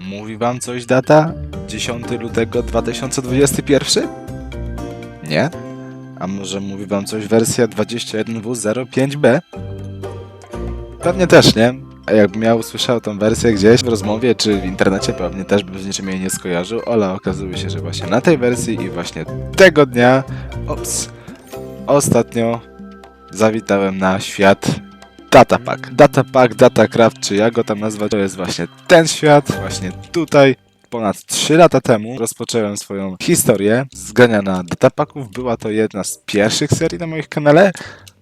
Mówi wam coś data? 10 lutego 2021? Nie? A może mówi wam coś wersja 21W05B? Pewnie też nie. A jakbym ja usłyszał tą wersję gdzieś w rozmowie czy w internecie, pewnie też bym z niczym jej nie skojarzył, ale okazuje się, że właśnie na tej wersji i właśnie tego dnia, ops, ostatnio zawitałem na świat Datapack. Datapack, Datacraft, czy jak go tam nazwać, to jest właśnie ten świat, właśnie tutaj. Ponad 3 lata temu rozpocząłem swoją historię zgania na datapacków. Była to jedna z pierwszych serii na moich kanale,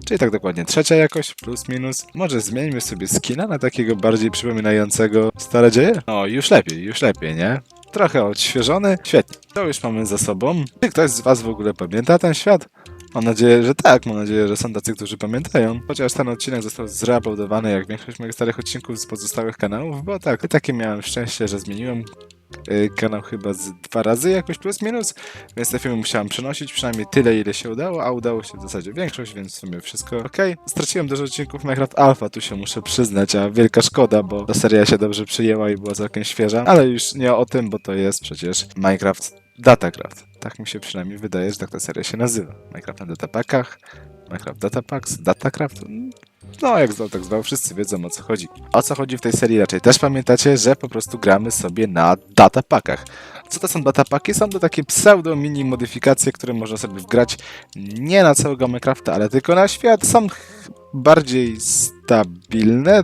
czyli tak dokładnie trzecia jakoś, plus minus. Może zmieńmy sobie skina na takiego bardziej przypominającego stare dzieje? No, już lepiej, już lepiej, nie? Trochę odświeżony. Świetnie. To już mamy za sobą. Czy ktoś z Was w ogóle pamięta ten świat? Mam nadzieję, że tak. Mam nadzieję, że są tacy, którzy pamiętają. Chociaż ten odcinek został zreuploadowany jak większość moich starych odcinków z pozostałych kanałów, bo tak, takie miałem szczęście, że zmieniłem y, kanał chyba z dwa razy jakoś plus minus, więc te filmy musiałem przenosić przynajmniej tyle, ile się udało, a udało się w zasadzie większość, więc w sumie wszystko ok. Straciłem dużo odcinków Minecraft Alpha, tu się muszę przyznać, a wielka szkoda, bo ta seria się dobrze przyjęła i była całkiem świeża, ale już nie o tym, bo to jest przecież Minecraft Datacraft. Tak mi się przynajmniej wydaje, że tak ta seria się nazywa. Minecraft na datapackach, Minecraft Datapacks, Datacraft. No, jak zwał, tak zwał, wszyscy wiedzą o co chodzi. O co chodzi w tej serii raczej też pamiętacie, że po prostu gramy sobie na datapackach. Co to są datapaki? Są to takie pseudo mini modyfikacje, które można sobie wgrać nie na całego Minecrafta, ale tylko na świat. Są bardziej stabilne.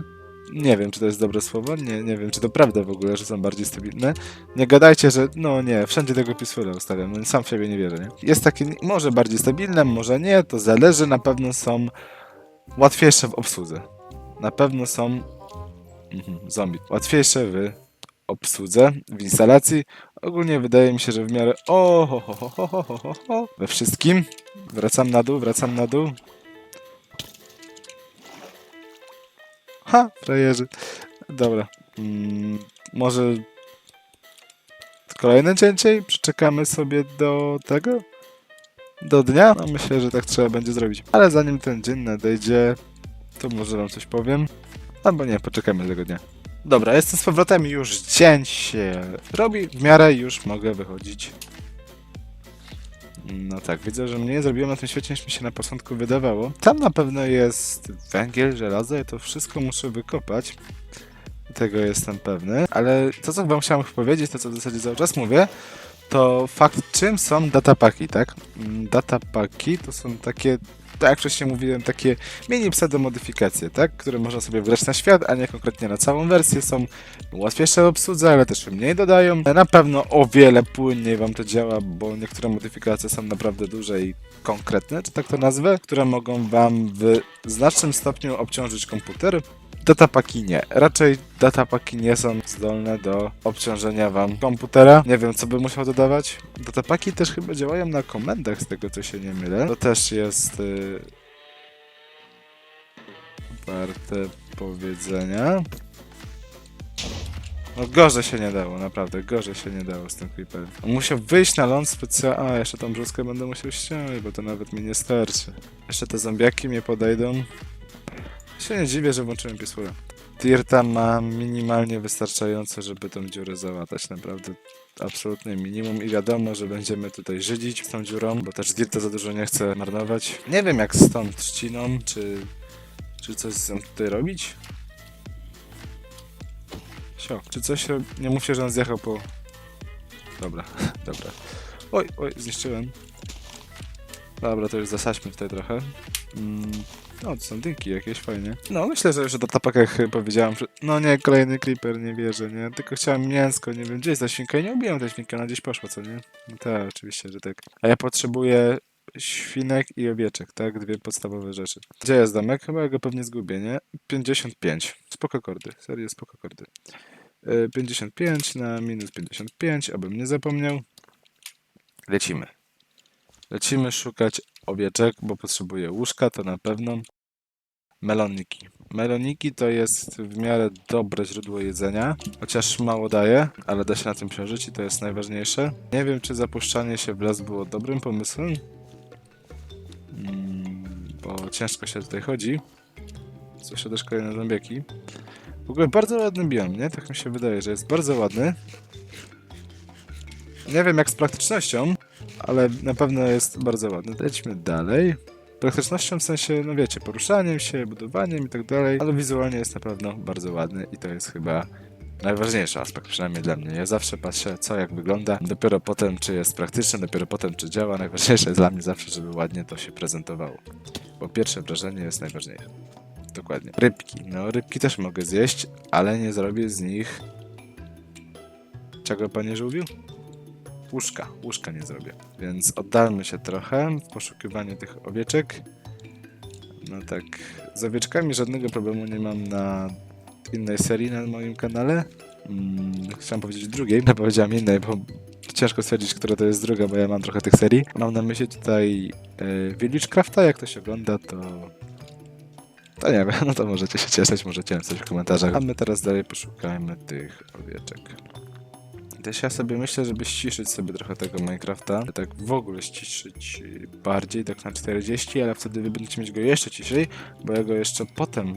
Nie wiem, czy to jest dobre słowo. Nie, nie wiem, czy to prawda w ogóle, że są bardziej stabilne. Nie gadajcie, że no nie, wszędzie tego Peacefula ustawiam, no, sam w siebie nie wierzę, nie? Jest takie może bardziej stabilne, może nie, to zależy, na pewno są łatwiejsze w obsłudze. Na pewno są mhm, zombie. Łatwiejsze w obsłudze, w instalacji. Ogólnie wydaje mi się, że w miarę o ho, ho, ho, ho, ho, ho, ho. we wszystkim. Wracam na dół, wracam na dół. Ha, frajerzy. Dobra. Mm, może kolejne cięcie i przeczekamy sobie do tego? Do dnia? No myślę, że tak trzeba będzie zrobić. Ale zanim ten dzień nadejdzie, to może wam coś powiem. Albo nie, poczekajmy tego dnia. Dobra, jestem z powrotem, już dzień się robi, w miarę już mogę wychodzić. No tak, widzę, że mniej zrobiłem na tym świecie niż mi się na początku wydawało. Tam na pewno jest węgiel, żelazo, ja to wszystko muszę wykopać. Tego jestem pewny, ale to co wam chciałem powiedzieć, to co w zasadzie cały czas mówię, to fakt czym są datapaki, tak? Mm, Datapaki to są takie, tak jak wcześniej mówiłem, takie mini pseudo-modyfikacje, tak? Które można sobie wgrać na świat, a nie konkretnie na całą wersję. Są łatwiejsze w obsłudze, ale też mniej dodają. Na pewno o wiele płynniej wam to działa, bo niektóre modyfikacje są naprawdę duże i konkretne, czy tak to nazwę, które mogą wam w znacznym stopniu obciążyć komputer. Datapaki nie. Raczej datapaki nie są zdolne do obciążenia wam komputera. Nie wiem, co by musiał dodawać. Datapaki też chyba działają na komendach, z tego co się nie mylę. To też jest y... warte powiedzenia. No gorzej się nie dało, naprawdę, gorzej się nie dało z tym creeperem. Musiał wyjść na ląd specjalnie. A, jeszcze tą brzuskę będę musiał ściągnąć, bo to nawet mi nie starczy. Jeszcze te zombiaki mnie podejdą. Się nie dziwię, że włączyłem Peacefula. Tirta ma minimalnie wystarczająco, żeby tą dziurę załatać. Naprawdę absolutnie minimum i wiadomo, że będziemy tutaj żydzić z tą dziurą, bo też Dirta za dużo nie chce marnować. Nie wiem jak z tą trzciną, czy, czy coś z tutaj robić. Sio, czy coś. Nie mówcie, że on zjechał po... Dobra, dobra. Oj, oj, zniszczyłem. Dobra, to już zasadźmy tutaj trochę. Mm. No, to są dynki jakieś, fajnie. No, myślę, że już o datapakach powiedziałem, że... No nie, kolejny creeper, nie wierzę, nie? Tylko chciałem mięsko, nie wiem, gdzie jest ta świnka i nie ubiłem tej świnki, ona gdzieś poszła, co nie? No tak, oczywiście, że tak. A ja potrzebuję świnek i owieczek, tak? Dwie podstawowe rzeczy. Gdzie jest domek? Chyba go pewnie zgubię, nie? 55. Spoko kordy, serio spoko kordy. Y, 55 na minus 55, abym nie zapomniał. Lecimy. Lecimy szukać owieczek, bo potrzebuję łóżka, to na pewno. Meloniki. Meloniki to jest w miarę dobre źródło jedzenia, chociaż mało daje, ale da się na tym przeżyć i to jest najważniejsze. Nie wiem, czy zapuszczanie się w las było dobrym pomysłem, mm, bo ciężko się tutaj chodzi. Słyszę też kolejne zombiaki. W ogóle bardzo ładny biom, nie? Tak mi się wydaje, że jest bardzo ładny. Nie wiem jak z praktycznością, ale na pewno jest bardzo ładny. Lećmy dalej. Praktycznością w sensie, no wiecie, poruszaniem się, budowaniem i tak dalej, ale wizualnie jest na pewno bardzo ładny i to jest chyba najważniejszy aspekt, przynajmniej dla mnie. Ja zawsze patrzę, co jak wygląda, dopiero potem, czy jest praktyczne, dopiero potem, czy działa. Najważniejsze dla mnie zawsze, żeby ładnie to się prezentowało. Bo pierwsze wrażenie jest najważniejsze. Dokładnie. Rybki. No, rybki też mogę zjeść, ale nie zrobię z nich... Czego panie żółwiu? Łóżka. Łóżka nie zrobię. Więc oddalmy się trochę w poszukiwaniu tych owieczek. No tak, z owieczkami żadnego problemu nie mam na innej serii na moim kanale. Mm, chciałem powiedzieć drugiej, no powiedziałem innej, bo ciężko stwierdzić, która to jest druga, bo ja mam trochę tych serii. Mam na myśli tutaj e, Villagecrafta, jak ktoś ogląda, to... To nie wiem, no to możecie się cieszyć, możecie napisać w komentarzach. A my teraz dalej poszukajmy tych owieczek. Też ja sobie myślę, żeby ściszyć sobie trochę tego Minecrafta. Tak w ogóle ściszyć bardziej, tak na 40, ale wtedy wy będziecie mieć go jeszcze ciszej, bo ja go jeszcze potem...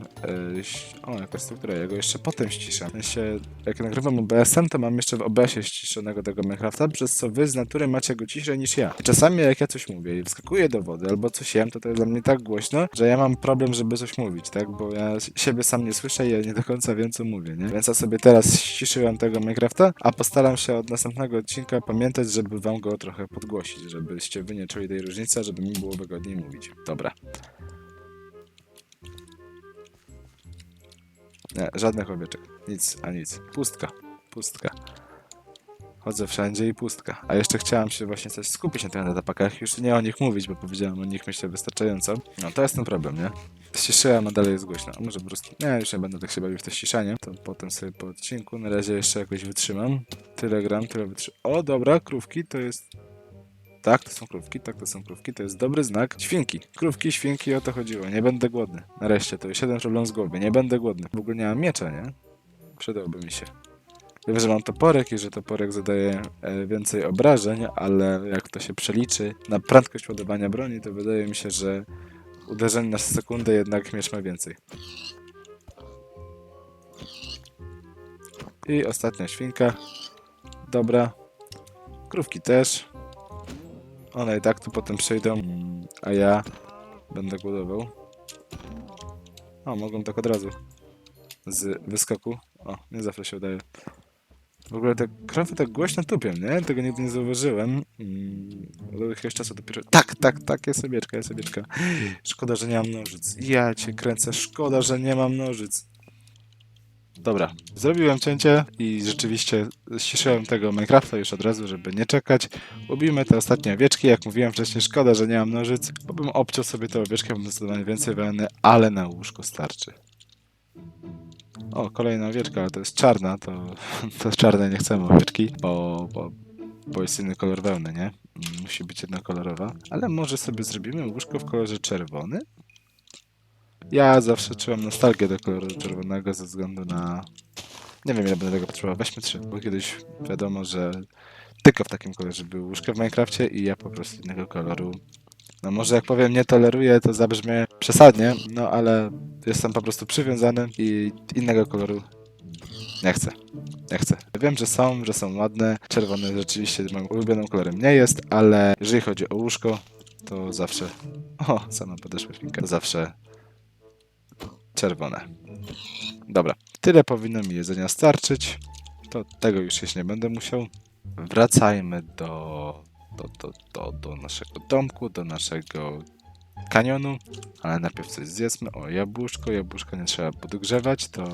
Yy, o, jaka struktura, ja go jeszcze potem ściszę. W sensie, jak nagrywam OBS-em, to mam jeszcze w OBS-ie ściszonego tego Minecrafta, przez co wy z natury macie go ciszej niż ja. I czasami jak ja coś mówię i wskakuję do wody albo coś jem, to to jest dla mnie tak głośno, że ja mam problem, żeby coś mówić, tak? Bo ja siebie sam nie słyszę i ja nie do końca wiem, co mówię, nie? Więc ja sobie teraz ściszyłem tego Minecrafta, a postaram się od następnego odcinka pamiętać, żeby wam go trochę podgłosić, żebyście wy nie czuli tej różnicy, żeby mi było wygodniej mówić. Dobra. Nie, żadnych owieczek. Nic, a nic. Pustka. Pustka. Chodzę wszędzie i pustka. A jeszcze chciałem się właśnie coś skupić na tych netapakach. Już nie o nich mówić, bo powiedziałem o nich myślę wystarczająco. No to jest ten problem, nie? Ściszyłem, a dalej jest głośno. A może po prostu... Nie, już nie będę tak się bawił w to ściszanie. To potem sobie po odcinku. Na razie jeszcze jakoś wytrzymam. Tyle gram, tyle wytrzymam. O, dobra, krówki to jest... Tak, to są krówki, tak, to są krówki, to jest dobry znak. Świnki, krówki, świnki, o to chodziło. Nie będę głodny. Nareszcie, to jest jeden problem z głowy. Nie będę głodny. W ogóle nie mam miecza, nie? Przydałby mi się. Wiem, że mam toporek i że toporek zadaje e, więcej obrażeń, ale jak to się przeliczy na prędkość ładowania broni, to wydaje mi się, że uderzeń na sekundę jednak miecz ma więcej. I ostatnia świnka. Dobra. Krówki też. One i tak tu potem przejdą, a ja będę głodował. O, mogą tak od razu. Z wyskoku. O, nie zawsze się udaje. W ogóle te krowy tak głośno tupią, nie? Tego nigdy nie zauważyłem. Mm, od jakiegoś czasu dopiero... Tak, tak, tak, jest sobieczka, jest sobieczka. Szkoda, że nie mam nożyc. Ja cię kręcę, szkoda, że nie mam nożyc. Dobra, zrobiłem cięcie i rzeczywiście ściszyłem tego Minecrafta już od razu, żeby nie czekać. Ubijmy te ostatnie owieczki, jak mówiłem wcześniej, szkoda, że nie mam nożyc, bo bym obciął sobie te owieczki, bym zdecydowanie więcej wełny, ale na łóżko starczy. O, kolejna owieczka, ale to jest czarna, to, to czarne nie chcemy owieczki, bo, bo, bo jest inny kolor wełny, nie? Mm, Musi być jednokolorowa. Ale może sobie zrobimy łóżko w kolorze czerwony? Ja zawsze czułem nostalgię do koloru czerwonego ze względu na... Nie wiem ile będę tego potrzebował, weźmy trzy, bo kiedyś wiadomo, że tylko w takim kolorze były łóżka w Minecrafcie i ja po prostu innego koloru no może jak powiem nie toleruję, to zabrzmie przesadnie, no ale jestem po prostu przywiązany i innego koloru nie chcę. Nie chcę. Wiem, że są, że są ładne. Czerwony rzeczywiście moim ulubionym kolorem nie jest, ale jeżeli chodzi o łóżko, to zawsze... O, sama podeszła świnka. Zawsze czerwone. Dobra. Tyle powinno mi jedzenia starczyć. To tego już jeść nie będę musiał. Wracajmy do do, do, do, do naszego domku, do naszego kanionu, ale najpierw coś zjedzmy. O, jabłuszko, jabłuszko nie trzeba podgrzewać, to,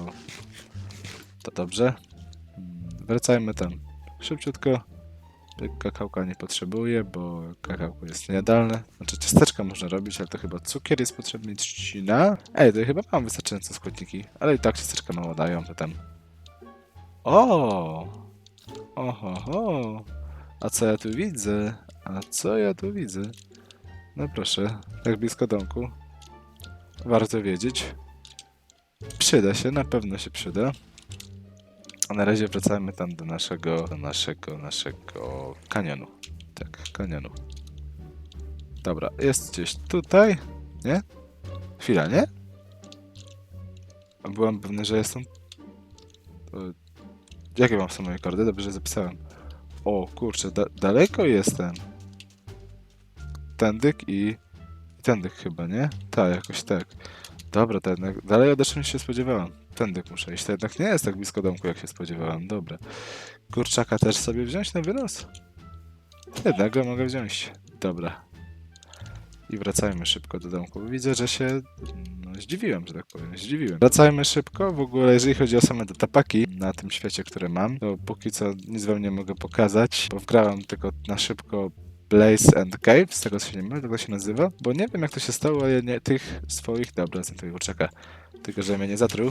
to dobrze. Mm, Wracajmy tam szybciutko. Kakałka nie potrzebuję, bo kakałko jest niejadalne. Znaczy ciasteczka można robić, ale to chyba cukier jest potrzebny trzcina. Ej, to chyba mam wystarczająco składniki, ale i tak ciasteczka mało dają, to tam... O! Oho, ho. A co ja tu widzę? A co ja tu widzę? No proszę, tak blisko domku. Warto wiedzieć. Przyda się, na pewno się przyda. A na razie wracamy tam do naszego, do naszego, naszego kanionu. Tak, kanionu. Dobra, jest gdzieś tutaj, nie? Chwila, nie? Byłam pewny, że jestem Jakie mam są moje kordy? Dobrze zapisałem. O kurczę, da daleko jestem. Tędyk i... i tędyk chyba, nie? Tak, jakoś tak. Dobra, to jednak dalej odeszłem niż się spodziewałem. Tędyk muszę iść. To jednak nie jest tak blisko domku, jak się spodziewałem. Dobra. Kurczaka też sobie wziąć na wynos? Jednego mogę wziąć. Dobra. I wracajmy szybko do domku. Widzę, że się zdziwiłem, że tak powiem. Zdziwiłem. Wracajmy szybko. W ogóle, jeżeli chodzi o same te tapaki na tym świecie, które mam, to póki co nic wam nie mogę pokazać, bo wgrałem tylko na szybko Blaze and Cave, z tego co się nie mylę, tak to się nazywa, bo nie wiem jak to się stało, ale nie tych swoich, dobra, z tego kurczaka, tylko że mnie nie zatruł.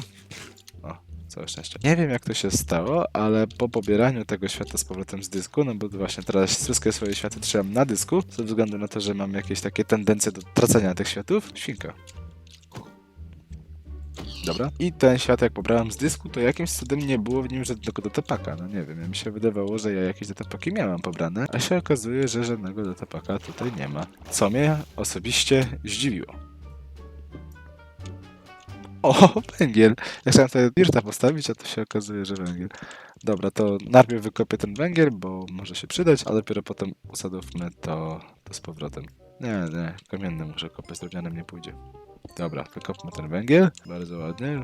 O, całe szczęście. Nie wiem jak to się stało, ale po pobieraniu tego świata z powrotem z dysku, no bo właśnie teraz wszystkie swoje światy trzymam na dysku, ze względu na to, że mam jakieś takie tendencje do tracenia tych światów, świnka. Dobra. I ten świat, jak pobrałem z dysku, to jakimś cudem nie było w nim żadnego datapaka. No nie wiem, mi się wydawało, że ja jakieś datapaki miałem pobrane, a się okazuje, że żadnego datapaka tutaj nie ma. Co mnie osobiście zdziwiło. O, węgiel! Ja chciałem sobie dirta postawić, a to się okazuje, że węgiel. Dobra, to najpierw wykopię ten węgiel, bo może się przydać, a dopiero potem usadowmy to, to z powrotem. Nie, nie, kamienny muszę kopać, drewnianym nie pójdzie. Dobra, wykopmy ten węgiel. Bardzo ładnie.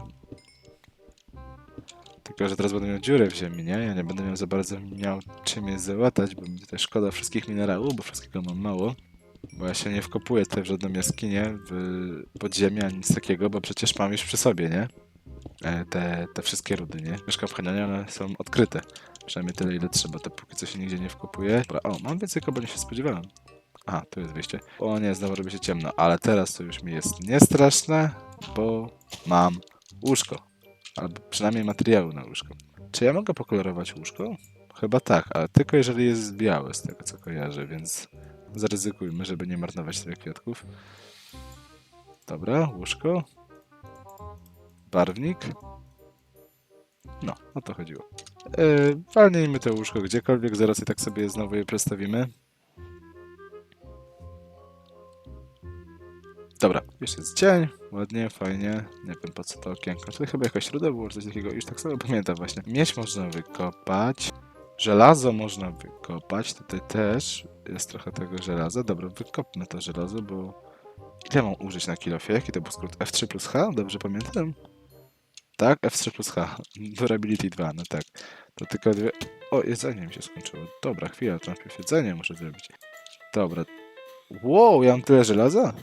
Tylko, że teraz będę miał dziurę w ziemi, nie? Ja nie będę miał za bardzo miał czym je załatać, bo mi tutaj szkoda wszystkich minerałów, bo wszystkiego mam mało. Bo ja się nie wkopuję tutaj w żadną jaskinię, w podziemie, ani nic takiego, bo przecież mam już przy sobie, nie? E, Te, te wszystkie rudy, nie? Mieszkam w Hanianie, one są odkryte. Przynajmniej tyle, ile trzeba, to póki co się nigdzie nie wkopuję. Dobra, o, mam więcej kobra niż się spodziewałem. Aha, tu jest wyjście. O nie, znowu robi się ciemno, ale teraz to już mi jest niestraszne, bo mam łóżko. Albo przynajmniej materiały na łóżko. Czy ja mogę pokolorować łóżko? Chyba tak, ale tylko jeżeli jest białe z tego co kojarzę, więc zaryzykujmy, żeby nie marnować tyle kwiatków. Dobra, łóżko. Barwnik. No, o to chodziło. Yy, walnijmy to łóżko gdziekolwiek, zaraz i tak sobie znowu je przestawimy. Dobra, już jest dzień, ładnie, fajnie. Nie wiem po co to okienko. Tutaj chyba jakaś ruda było, coś takiego. Już tak sobie pamiętam właśnie. Miedź można wykopać. Żelazo można wykopać. Tutaj też jest trochę tego żelaza. Dobra, wykopmy to żelazo, bo... Ile mam użyć na kilofie? Jaki to był skrót? F3 plus H? Dobrze pamiętam? Tak, F3 plus H. Durability 2, no tak. To tylko dwie... O, jedzenie mi się skończyło. Dobra, chwila, najpierw jedzenie muszę zrobić. Dobra. Wow, ja mam tyle żelaza?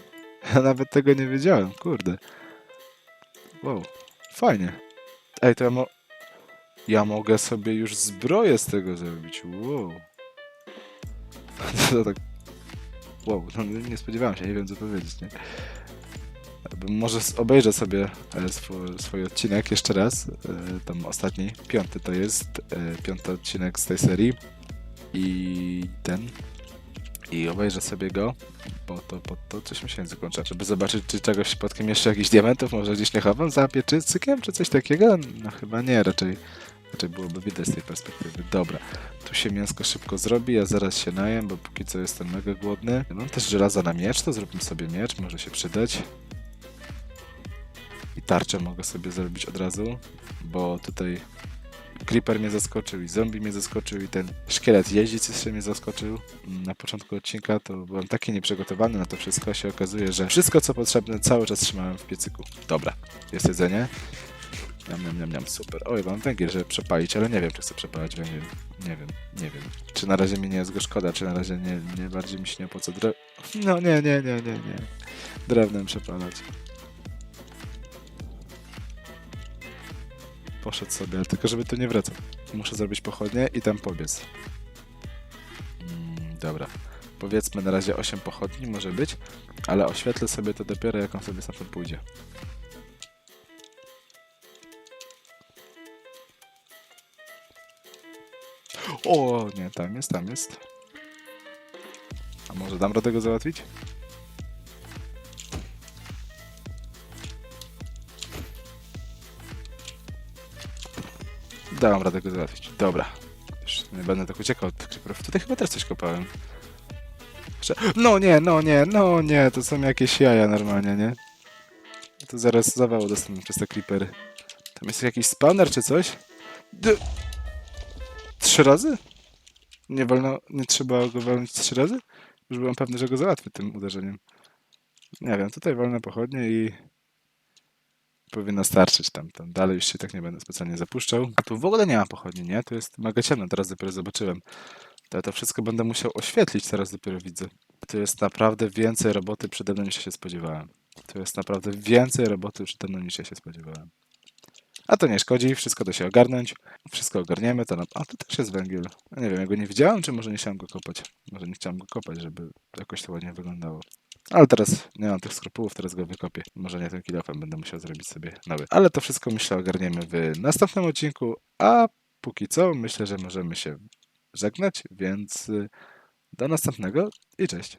Ja nawet tego nie wiedziałem, kurde. Wow, fajnie. Ej, to ja mo... Ja mogę sobie już zbroję z tego zrobić, wow. To tak... Wow, no nie spodziewałem się, nie wiem co powiedzieć, nie? Może obejrzę sobie e, swój, swój odcinek jeszcze raz, e, tam ostatni, piąty to jest, e, piąty odcinek z tej serii i ten, i obejrzę sobie go, bo to, bo to coś mi się nie zakończa, żeby zobaczyć, czy czegoś przypadkiem jeszcze jakichś diamentów może gdzieś nie chowam za pieczycykiem, czy coś takiego? No chyba nie, raczej, raczej byłoby widać z tej perspektywy. Dobra, tu się mięsko szybko zrobi, ja zaraz się najem, bo póki co jestem mega głodny. Mam też żelaza na miecz, to zróbmy sobie miecz, może się przydać. I tarczę mogę sobie zrobić od razu, bo tutaj Creeper mnie zaskoczył i zombie mnie zaskoczył i ten szkielet jeździec jeszcze mnie zaskoczył. Mm, Na początku odcinka to byłem taki nieprzygotowany na to wszystko, się okazuje, że wszystko co potrzebne cały czas trzymałem w piecyku. Dobra, jest jedzenie. Niam, niam, niam, niam, super. Oj, mam węgiel, żeby przepalić, ale nie wiem, czy chcę przepalać węgiel. Nie wiem, nie wiem. Czy na razie mi nie jest go szkoda, czy na razie nie, nie bardziej mi się nie opłaca dre... No nie, nie, nie, nie, nie. Drewnem przepalać. Poszedł sobie, tylko żeby tu nie wracał. Muszę zrobić pochodnie i tam pobiec. Mm, dobra. Powiedzmy na razie 8 pochodni może być, ale oświetlę sobie to dopiero jak on sobie stamtąd pójdzie. O, nie, tam jest, tam jest. A może dam radę go załatwić? Dałem radę go załatwić. Dobra. Już nie będę tak uciekał od creeperów. Tutaj chyba też coś kopałem. No nie, no nie, no nie, to są jakieś jaja normalnie, nie? To zaraz zawału dostanę przez te creepery. Tam jest jakiś spawner czy coś? D- Trzy razy? Nie wolno, nie trzeba go walnąć trzy razy? Już byłem pewny, że go załatwię tym uderzeniem. Nie wiem, tutaj wolne pochodnie i powinno starczyć tam, tam. Dalej już się tak nie będę specjalnie zapuszczał. A tu w ogóle nie ma pochodni, nie? Tu jest mega ciemno, teraz dopiero zobaczyłem. To to wszystko będę musiał oświetlić, teraz dopiero widzę. Tu jest naprawdę więcej roboty przede mną niż ja się spodziewałem. Tu jest naprawdę więcej roboty przede mną niż ja się spodziewałem. A to nie szkodzi, wszystko da się ogarnąć. Wszystko ogarniemy, to na... A, tu też jest węgiel. Ja nie wiem, ja go nie widziałem, czy może nie chciałem go kopać? Może nie chciałem go kopać, żeby jakoś to ładnie wyglądało. Ale teraz nie mam tych skrupułów, teraz go wykopię. Może nie tym kilofem, będę musiał zrobić sobie nowy. Ale to wszystko myślę ogarniemy w następnym odcinku, a póki co myślę, że możemy się żegnać, więc y, do następnego i cześć.